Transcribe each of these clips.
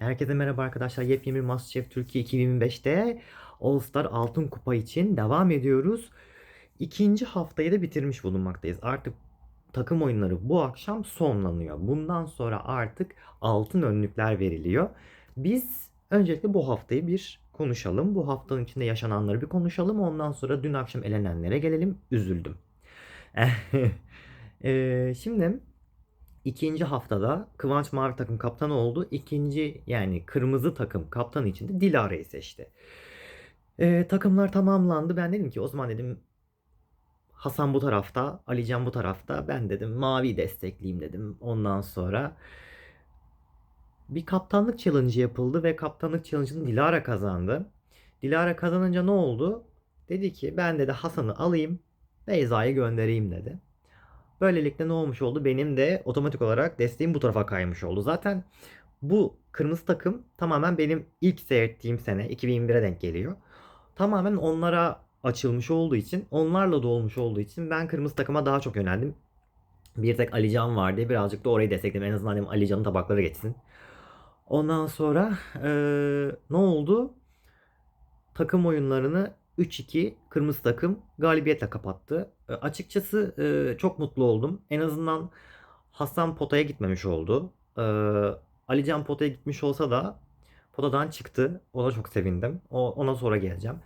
Herkese merhaba arkadaşlar. Yepyeni MasterChef Türkiye 2025'te All Star Altın Kupa için devam ediyoruz. İkinci haftayı da bitirmiş bulunmaktayız. Artık takım oyunları bu akşam sonlanıyor. Bundan sonra artık altın önlükler veriliyor. Biz öncelikle bu haftayı bir konuşalım. Bu haftanın içinde yaşananları bir konuşalım. Ondan sonra dün akşam elenenlere gelelim. Üzüldüm. Eee, şimdi ikinci haftada Kıvanç Mavi takım kaptanı oldu. İkinci yani kırmızı takım kaptanı için de Dilara'yı seçti. Eee, takımlar tamamlandı. Ben dedim ki o zaman dedim Hasan bu tarafta, Alican bu tarafta. Ben dedim mavi destekleyeyim dedim. Ondan sonra bir kaptanlık challenge yapıldı ve kaptanlık challenge'ını Dilara kazandı. Dilara kazanınca ne oldu? Dedi ki ben dedi Hasan'ı alayım, Beyza'yı göndereyim dedi. Böylelikle ne olmuş oldu? Benim de otomatik olarak desteğim bu tarafa kaymış oldu. Zaten bu kırmızı takım tamamen benim ilk seyrettiğim sene 2021'e denk geliyor. Tamamen onlara açılmış olduğu için, onlarla dolmuş olduğu için ben kırmızı takıma daha çok yöneldim. Bir tek Alican vardı. Birazcık da orayı destekledim. En azından Alican'ın tabakları geçsin. Ondan sonra eee, ne oldu? Takım oyunlarını 3-2 kırmızı takım galibiyetle kapattı. E, açıkçası e, çok mutlu oldum. En azından Hasan potaya gitmemiş oldu. E, Alican potaya gitmiş olsa da potadan çıktı. Ona çok sevindim. O, ona sonra geleceğim.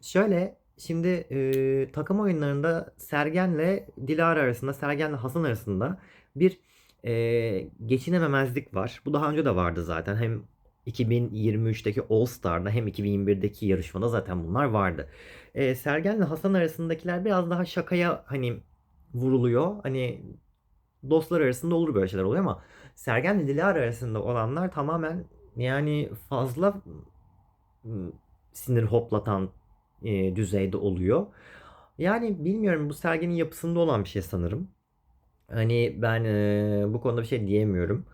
Şöyle şimdi e, takım oyunlarında Sergen'le Dilara arasında, Sergen'le Hasan arasında bir e, geçinememezlik var. Bu daha önce de vardı zaten. Hem 2023'teki All Star'da hem 2021'deki yarışmada zaten bunlar vardı. E, Sergen'le Hasan arasındakiler biraz daha şakaya hani vuruluyor. Hani dostlar arasında olur böyle şeyler oluyor ama Sergen'le Dilara arasında olanlar tamamen yani fazla ım, sinir hoplatan e, düzeyde oluyor. Yani bilmiyorum bu Sergen'in yapısında olan bir şey sanırım. Hani ben e, bu konuda bir şey diyemiyorum.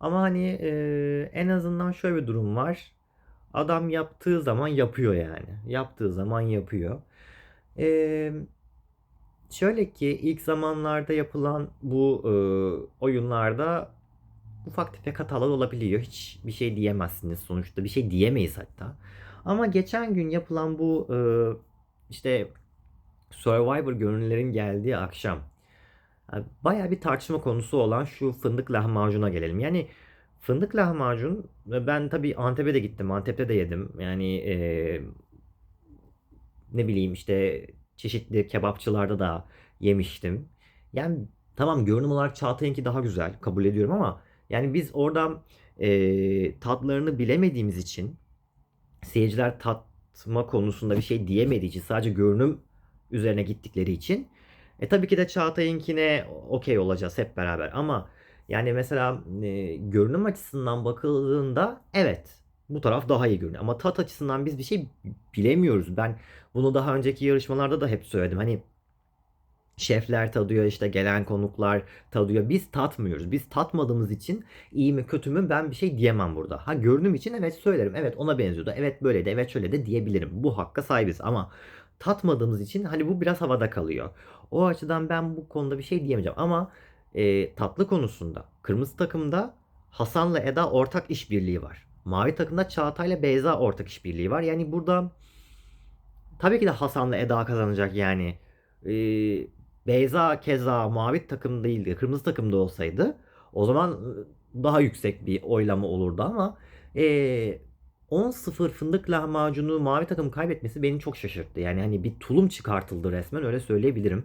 Ama hani e, en azından şöyle bir durum var. Adam yaptığı zaman yapıyor yani. Yaptığı zaman yapıyor. E, şöyle ki ilk zamanlarda yapılan bu e, oyunlarda ufak tefek hatalar olabiliyor. Hiç bir şey diyemezsiniz sonuçta. Bir şey diyemeyiz hatta. Ama geçen gün yapılan bu e, işte Survivor gönüllülerin geldiği akşam Bayağı bir tartışma konusu olan şu fındık lahmacuna gelelim. Yani fındık lahmacun ben tabii Antep'e de gittim. Antep'te de yedim. Yani e, ne bileyim işte çeşitli kebapçılarda da yemiştim. Yani tamam görünüm olarak Çağatay'ınki daha güzel kabul ediyorum ama yani biz orada e, tatlarını bilemediğimiz için seyirciler tatma konusunda bir şey diyemediği için sadece görünüm üzerine gittikleri için e tabii ki de Çağatay'ınkine okey olacağız hep beraber ama yani mesela e, görünüm açısından bakıldığında evet bu taraf daha iyi görünüyor ama tat açısından biz bir şey bilemiyoruz. Ben bunu daha önceki yarışmalarda da hep söyledim. Hani şefler tadıyor işte gelen konuklar tadıyor. Biz tatmıyoruz. Biz tatmadığımız için iyi mi kötü mü ben bir şey diyemem burada. Ha görünüm için evet söylerim. Evet ona benziyordu. Evet böyle de evet şöyle de diyebilirim. Bu hakka sahibiz ama tatmadığımız için hani bu biraz havada kalıyor. O açıdan ben bu konuda bir şey diyemeyeceğim ama e, tatlı konusunda kırmızı takımda Hasan'la Eda ortak işbirliği var. Mavi takımda Çağatay'la Beyza ortak işbirliği var. Yani burada tabii ki de Hasan'la Eda kazanacak yani. E, Beyza keza mavi takım değildi, kırmızı takımda olsaydı o zaman e, daha yüksek bir oylama olurdu ama e, 10-0 fındık lahmacunu mavi takım kaybetmesi beni çok şaşırttı. Yani hani bir tulum çıkartıldı resmen öyle söyleyebilirim.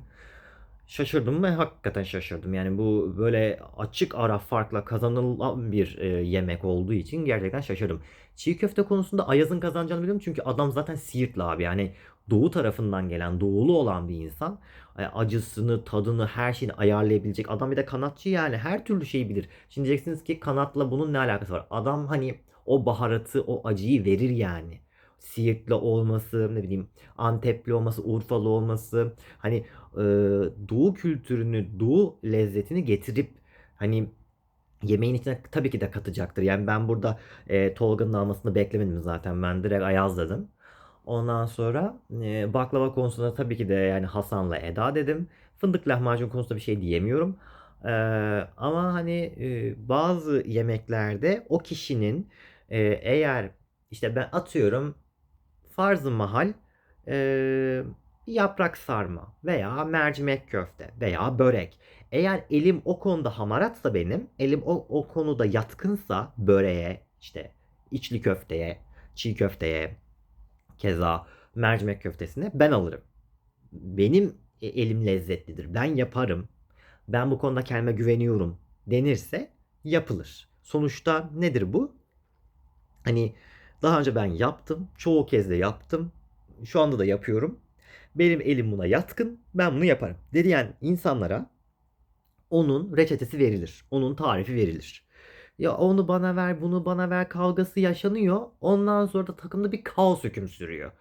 Şaşırdım ve hakikaten şaşırdım. Yani bu böyle açık ara farkla kazanılan bir e, yemek olduğu için gerçekten şaşırdım. Çiğ köfte konusunda Ayaz'ın kazanacağını biliyorum çünkü adam zaten Siirtli abi. Yani doğu tarafından gelen, doğulu olan bir insan. Acısını, tadını, her şeyini ayarlayabilecek. Adam bir de kanatçı yani her türlü şeyi bilir. Şimdi diyeceksiniz ki kanatla bunun ne alakası var? Adam hani o baharatı, o acıyı verir yani. Siirtli olması, ne bileyim Antepli olması, Urfalı olması hani e, doğu kültürünü, doğu lezzetini getirip hani yemeğin içine tabii ki de katacaktır. Yani ben burada e, Tolga'nın almasını beklemedim zaten. Ben direkt Ayaz dedim. Ondan sonra e, baklava konusunda tabii ki de yani Hasan'la Eda dedim. Fındık lahmacun konusunda bir şey diyemiyorum. Ee, ama hani e, bazı yemeklerde o kişinin e, eğer işte ben atıyorum farz-ı mahal e, yaprak sarma veya mercimek köfte veya börek. Eğer elim o konuda hamaratsa benim, elim o, o konuda yatkınsa böreğe, işte içli köfteye, çiğ köfteye, keza mercimek köftesine ben alırım. Benim e, elim lezzetlidir. Ben yaparım. Ben bu konuda kendime güveniyorum denirse yapılır. Sonuçta nedir bu? Hani daha önce ben yaptım. Çoğu kez de yaptım. Şu anda da yapıyorum. Benim elim buna yatkın. Ben bunu yaparım. Diyen insanlara onun reçetesi verilir. Onun tarifi verilir. Ya onu bana ver, bunu bana ver kavgası yaşanıyor. Ondan sonra da takımda bir kaos hüküm sürüyor.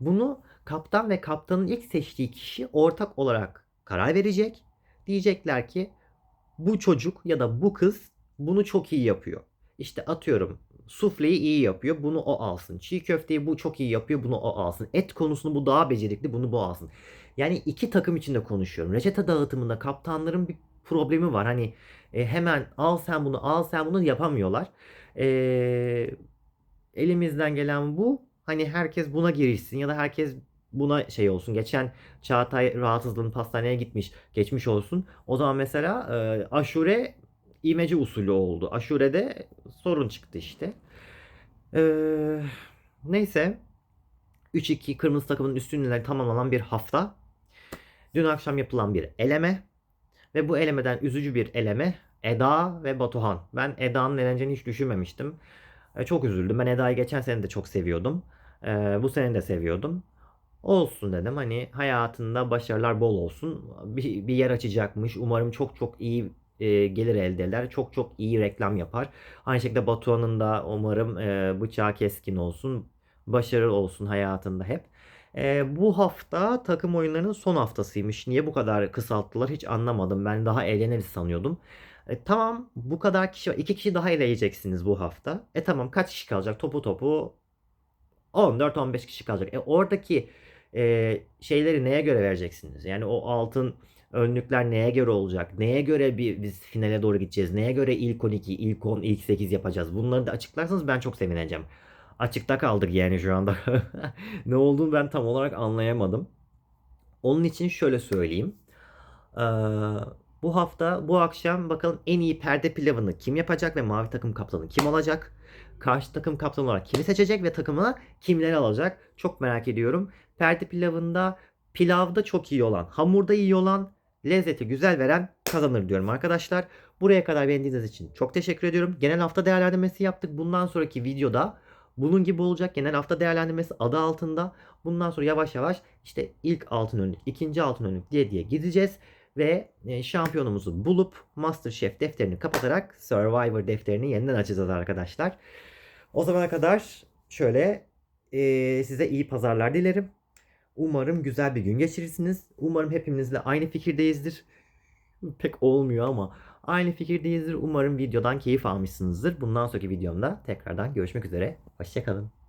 Bunu kaptan ve kaptanın ilk seçtiği kişi ortak olarak karar verecek. Diyecekler ki bu çocuk ya da bu kız bunu çok iyi yapıyor. İşte atıyorum sufleyi iyi yapıyor bunu o alsın. Çiğ köfteyi bu çok iyi yapıyor bunu o alsın. Et konusunu bu daha becerikli bunu bu alsın. Yani iki takım içinde konuşuyorum. Reçete dağıtımında kaptanların bir problemi var. Hani e, hemen al sen bunu al sen bunu yapamıyorlar. E, elimizden gelen bu. Hani herkes buna girişsin ya da herkes buna şey olsun. Geçen Çağatay rahatsızlığın pastaneye gitmiş. Geçmiş olsun. O zaman mesela e, aşure imece usulü oldu. Aşure'de sorun çıktı işte. E, neyse. 3-2 kırmızı takımın üstünlüğüne tamamlanan bir hafta. Dün akşam yapılan bir eleme. Ve bu elemeden üzücü bir eleme Eda ve Batuhan. Ben Eda'nın eleneceğini hiç düşünmemiştim. E, çok üzüldüm. Ben Eda'yı geçen sene de çok seviyordum. E, bu sene de seviyordum. Olsun dedim. Hani hayatında başarılar bol olsun. Bir, bir yer açacakmış. Umarım çok çok iyi e, gelir elde eder. Çok çok iyi reklam yapar. Aynı şekilde Batuhan'ın da umarım e, bıçağı keskin olsun. Başarılı olsun hayatında hep. E, bu hafta takım oyunlarının son haftasıymış. Niye bu kadar kısalttılar hiç anlamadım. Ben daha eğleniriz sanıyordum. E, tamam bu kadar kişi var. İki kişi daha eleyeceksiniz bu hafta. E tamam kaç kişi kalacak? Topu topu 14-15 kişi kalacak. E oradaki e, şeyleri neye göre vereceksiniz? Yani o altın önlükler neye göre olacak? Neye göre bir, biz finale doğru gideceğiz? Neye göre ilk 12, ilk 10, ilk 8 yapacağız? Bunları da açıklarsanız ben çok sevineceğim. Açıkta kaldık yani şu anda. ne olduğunu ben tam olarak anlayamadım. Onun için şöyle söyleyeyim. Ee, bu hafta, bu akşam bakalım en iyi perde pilavını kim yapacak ve mavi takım kaptanı kim olacak? Karşı takım kaptanı olarak kimi seçecek ve takımına kimleri alacak? Çok merak ediyorum. Perde pilavında pilavda çok iyi olan, hamurda iyi olan, lezzeti güzel veren kazanır diyorum arkadaşlar. Buraya kadar beğendiğiniz için çok teşekkür ediyorum. Genel hafta değerlendirmesi yaptık. Bundan sonraki videoda bunun gibi olacak genel hafta değerlendirmesi adı altında. Bundan sonra yavaş yavaş işte ilk altın önlük, ikinci altın önlük diye diye gideceğiz. Ve e, şampiyonumuzu bulup Masterchef defterini kapatarak Survivor defterini yeniden açacağız arkadaşlar. O zamana kadar şöyle e, size iyi pazarlar dilerim. Umarım güzel bir gün geçirirsiniz. Umarım hepimizle aynı fikirdeyizdir. Pek olmuyor ama aynı fikirdeyizdir. Umarım videodan keyif almışsınızdır. Bundan sonraki videomda tekrardan görüşmek üzere. Hoşçakalın.